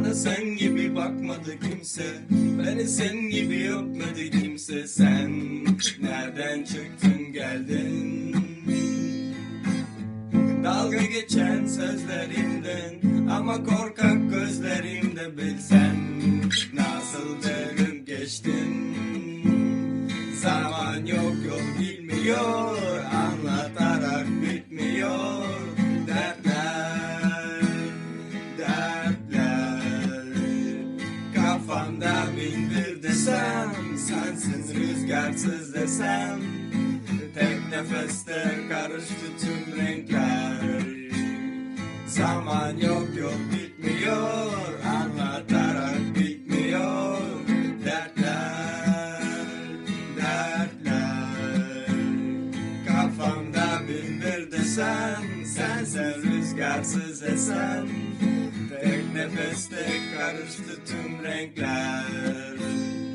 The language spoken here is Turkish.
Bana sen gibi bakmadı kimse. Beni sen gibi öpmedi kimse. Sen nereden çıktın geldin? Dalga geçen sözlerimden Ama korkak gözlerimde bilsen Nasıl gün geçtin. Zaman yok yol bilmiyor Kafamda bindir desem Sensiz rüzgarsız desem Tek nefeste karıştı tüm renkler. Zaman yok yol bitmiyor Anlatarak bitmiyor Dertler Dertler. Kafamda bin bir desen Sensen rüzgarsız esen Tek nefeste karıştı tüm renkler